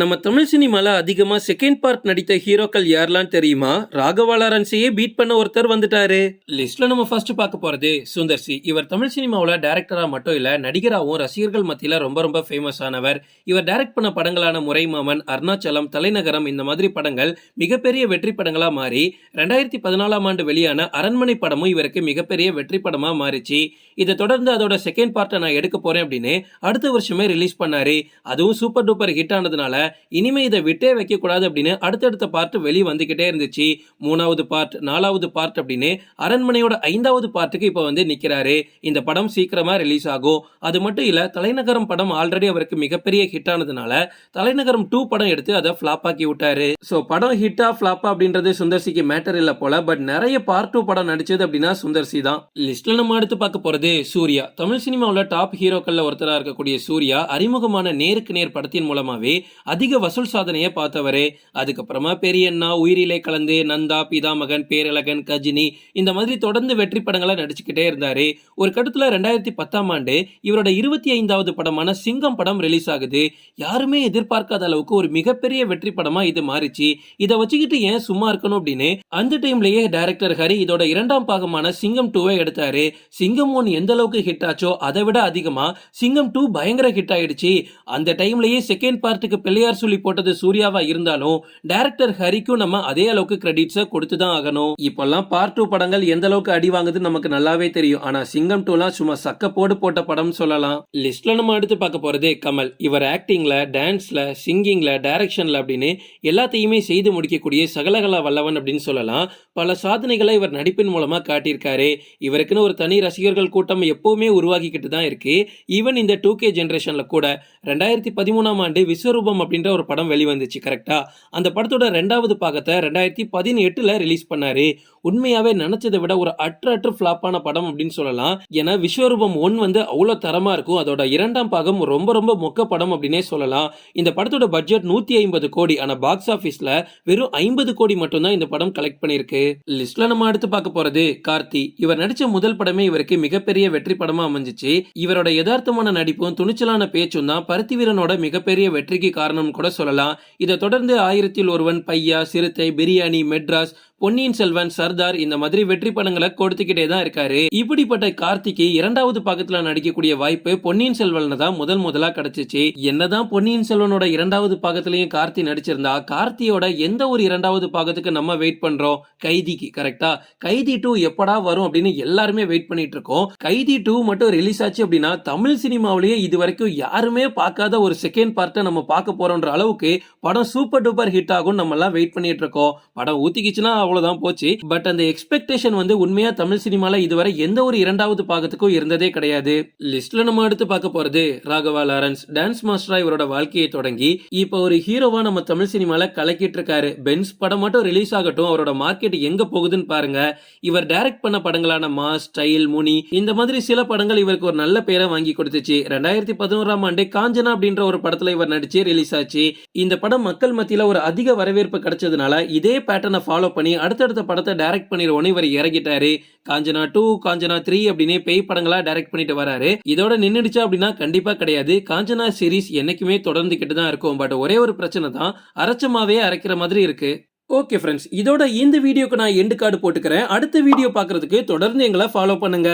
நம்ம தமிழ் சினிமாவில் அதிகமாக செகண்ட் பார்ட் நடித்த ஹீரோக்கள் யாரெல்லாம் தெரியுமா? ராகவா லாரன்ஸையே பீட் பண்ண ஒருத்தர் வந்துட்டாரு. லிஸ்ட்ல நம்ம ஃபர்ஸ்ட் பார்க்க போறது சுந்தர் சி. இவர் தமிழ் சினிமாவில் டேரக்டராக மட்டும் இல்லை நடிகராகவும் ரசிகர்கள் மத்தியில் ரொம்ப ரொம்ப ஃபேமஸ் ஆனவர். இவர் டைரக்ட் பண்ண படங்களான முறைமாமன் அருணாச்சலம் தலைநகரம் இந்த மாதிரி படங்கள் மிகப்பெரிய வெற்றி படங்களாக மாறி ரெண்டாயிரத்தி பதினாலாம் ஆண்டு வெளியான அரண்மனை படமும் இவருக்கு மிகப்பெரிய வெற்றி படமாக மாறிச்சு. இதை தொடர்ந்து அதோட செகண்ட் பார்ட்டை நான் எடுக்க போறேன் அப்படின்னு அடுத்த வருஷமே ரிலீஸ் பண்ணாரு. அதுவும் சூப்பர் டூப்பர் ஹிட் ஆனதுனால இனிமே இதை விட்டே வைக்க கூடாது அப்படின்னு அடுத்தடுத்த பார்ட் வெளியே வந்துக்கிட்டே இருந்துச்சு. மூணாவது பார்ட் நாலாவது பார்ட் அப்படின்னு அரண்மனையோட ஐந்தாவது பார்ட்டுக்கு இப்போ வந்து நிக்கிறாரு. இந்த படம் சீக்கிரமா ரிலீஸ் ஆகும். அது மட்டும் இல்ல தலைநகரம் படம் ஆல்ரெடி அவருக்கு மிகப்பெரிய ஹிட் ஆனதுனால தலைநகரம் டூ படம் எடுத்து அதை ஃபிளாப் ஆக்கி விட்டாரு. ஸோ படம் ஹிட்டா ஃப்ளாப்பா அப்படின்றது சுந்தர்சிக்கு மேட்டர் இல்ல போல பட் நிறைய பார்ட் டூ படம் நடிச்சது அப்படின்னா சுந்தர்சி தான். லிஸ்ட்ல நம்ம அடுத்து பார்க்க போறது சூர்யா. தமிழ் சினிமாவில் டாப் ஹீரோக்கள்ல ஒருத்தரா இருக்கக்கூடிய சூர்யா அறிமுகமான நேருக்கு நேர் படத்தின் மூலமாவே அதிக வசூல் சாதனையை பார்த்தவரே அதுக்கப்புறமா பெரியண்ணா உயிரிலே கலந்து நந்தா பிதாமகன் பேரழகன் கஜினி இந்த மாதிரி தொடர்ந்து வெற்றி படங்களை நடிச்சுக்கிட்டே இருந்தாரு. ஒரு கட்டத்தில் ரெண்டாயிரத்தி பத்தாம் ஆண்டு இவரோட இருபத்தி ஐந்தாவது படமான சிங்கம் படம் ரிலீஸ் ஆகுது. யாருமே எதிர்பார்க்காத அளவுக்கு ஒரு மிகப்பெரிய வெற்றி படமா இது மாறிச்சு. இதை வச்சுக்கிட்டு ஏன் சும்மா இருக்கணும் அப்படின்னு அந்த டைம்லயே டைரக்டர் ஹரி இதோட இரண்டாம் பாகமான சிங்கம் டூவை எடுத்தாரு. சிங்கம் ஒன் எந்த அளவுக்கு ஹிட் ஆச்சோ அதை விட அதிகமா சிங்கம் டூ பயங்கர ஹிட் ஆயிடுச்சு. அந்த டைம்லயே செகண்ட் பார்ட்டுக்கு பிள்ளையார் சொல்லி போட்டது சூர்யாவா இருந்தாலும் டைரக்டர் ஹரிக்கும் நம்ம அதே அளவுக்கு கிரெடிட்ஸை கொடுத்து தான் ஆகணும். இப்பெல்லாம் பார்ட் டூ படங்கள் எந்த அளவுக்கு அடி வாங்குதுன்னு நமக்கு நல்லாவே தெரியும். ஆனா சிங்கம் டூலாம் சும்மா சக்க போடு போட்ட படம் சொல்லலாம். லிஸ்ட்ல நம்ம எடுத்து பார்க்க போறதே கமல். இவர் ஆக்டிங்ல டான்ஸ்ல சிங்கிங்ல டைரக்ஷன்ல அப்படின்னு எல்லாத்தையுமே செய்து முடிக்கக்கூடிய சகலகலா வல்லவன் அப்படின்னு சொல்லலாம். பல சாதனைகளை இவர் நடிப்பின் மூலமா காட்டியிருக்காரு. இவருக்குன்னு ஒரு தனி ரசிகர்கள் கூட்டம் எப்பவுமே உருவாக்கிக்கிட்டு தான் இருக்கு. ஈவன் இந்த டூ கே ஜென்ரேஷன்ல கூட ரெண்டாயிரத்தி பதிமூணாம் ஆண்டு விஸ்வரூபம் அப்படின்ற ஒரு படம் வெளிவந்துச்சு கரெக்டாக அந்த படத்தோட ரெண்டாவது பாகத்தை ரெண்டாயிரத்தி பதினெட்டில் ரிலீஸ் பண்ணார். உண்மையாகவே நினச்சதை விட ஒரு அற்ற அற்று ஃப்ளாப்பான படம் அப்படின்னு சொல்லலாம். ஏன்னா விஸ்வரூபம் ஒன் வந்து அவ்வளோ தரமாக இருக்கும். அதோட இரண்டாம் பாகம் ரொம்ப ரொம்ப மொக்க படம் அப்படின்னே சொல்லலாம். இந்த படத்தோட பட்ஜெட் நூற்றி ஐம்பது கோடி. ஆனால் பாக்ஸ் ஆஃபீஸில் வெறும் ஐம்பது கோடி மட்டும்தான் இந்த படம் கலெக்ட் பண்ணியிருக்கு லிஸ்ட்ல நம்ம அடுத்து பார்க்க போகிறது கார்த்தி. இவர் நடித்த முதல் படமே இவருக்கு மிகப்பெரிய வெற்றி படமா அமைஞ்சிச்சு. இவரோட யதார்த்தமான நடிப்பும் துணிச்சலான பேச்சும் தான் பருத்தி வீரனோட மிகப்பெரிய வெற்றிக்கு காரணம் கூட சொல்லலாம். இதை தொடர்ந்து ஆயிரத்தில் ஒருவன் பையா சிறுத்தை பிரியாணி மெட்ராஸ் பொன்னியின் செல்வன் சர்தார் இந்த மாதிரி வெற்றி படங்களை கொடுத்துக்கிட்டே தான் இருக்காரு. இப்படிப்பட்ட கார்த்திக்கு இரண்டாவது பாகத்துல நடிக்கக்கூடிய வாய்ப்பு பொன்னியின் செல்வன்ல தான் முதல் முதலா கிடைச்சிச்சு. என்னதான் பொன்னியின் செல்வனோட இரண்டாவது பாகத்திலையும் கார்த்தி நடிச்சிருந்தா கார்த்தியோட எந்த ஒரு இரண்டாவது பாகத்துக்கு நம்ம வெயிட் பண்றோம்? கைதிக்கு கரெக்டா கைதி டூ எப்படா வரும் அப்படின்னு எல்லாருமே வெயிட் பண்ணிட்டு இருக்கோம். கைதி டூ மட்டும் ரிலீஸ் ஆச்சு அப்படின்னா தமிழ் சினிமாவிலேயே இது வரைக்கும் யாருமே பார்க்காத ஒரு செகண்ட் பார்ட்டை நம்ம பார்க்க போறோன்ற அளவுக்கு படம் சூப்பர் டூப்பர் ஹிட் ஆகும் நம்ம எல்லாம் வெயிட் பண்ணிட்டு இருக்கோம். படம் ஊத்திக்கிச்சுன்னா அவ்வளவுதான் போச்சு. பட் அந்த எக்ஸ்பெக்டேஷன் வந்து உண்மையா தமிழ் சினிமால இதுவரை எந்த ஒரு இரண்டாவது பாகத்துக்கும் இருந்ததே கிடையாது. லிஸ்ட்ல நம்ம அடுத்து பார்க்க போறது ராகவா லாரன்ஸ். டான்ஸ் மாஸ்டரா இவரோட வாழ்க்கையை தொடங்கி இப்போ ஒரு ஹீரோவா நம்ம தமிழ் சினிமால கலக்கிட்டு இருக்காரு பென்ஸ் படம் மட்டும் ரிலீஸ் ஆகட்டும் அவரோட மார்க்கெட் எங்க போகுதுன்னு பாருங்க. இவர் டைரக்ட் பண்ண படங்களான மாஸ் ஸ்டைல் முனி இந்த மாதிரி சில படங்கள் இவருக்கு ஒரு நல்ல பேரை வாங்கி கொடுத்துச்சு. ரெண்டாயிரத்தி பதினோராம் ஆண்டு காஞ்சனா அப்படின்ற ஒரு படத்துல இவர் நடிச்சு ரிலீஸ் ஆச்சு. இந்த படம் மக்கள் மத்தியில ஒரு அதிக வரவேற்பு கிடைச்சதுனால இதே பேட்டர்னை ஃபாலோ பண்ணி அடுத்தடுத்த படத்தை டைரக்ட் பண்ணிடுவோன்னு இவர் இறங்கிட்டாரு காஞ்சனா டூ காஞ்சனா த்ரீ அப்படின்னு பேய் படங்களா டைரக்ட் பண்ணிட்டு வராரு. இதோட நின்னுடுச்சா அப்படின்னா கண்டிப்பா கிடையாது. காஞ்சனா சீரீஸ் என்னைக்குமே தொடர்ந்துகிட்டு தான் இருக்கும். பட் ஒரே ஒரு பிரச்சனை தான். அரைச்சமாவே அரைக்கிற மாதிரி இருக்கு. ஓகே ஃப்ரெண்ட்ஸ் இதோட இந்த வீடியோக்கு நான் எண்டு கார்டு போட்டுக்கிறேன். அடுத்த வீடியோ பார்க்கறதுக்கு தொடர்ந்து எங்களை ஃபாலோ பண்ணுங்க.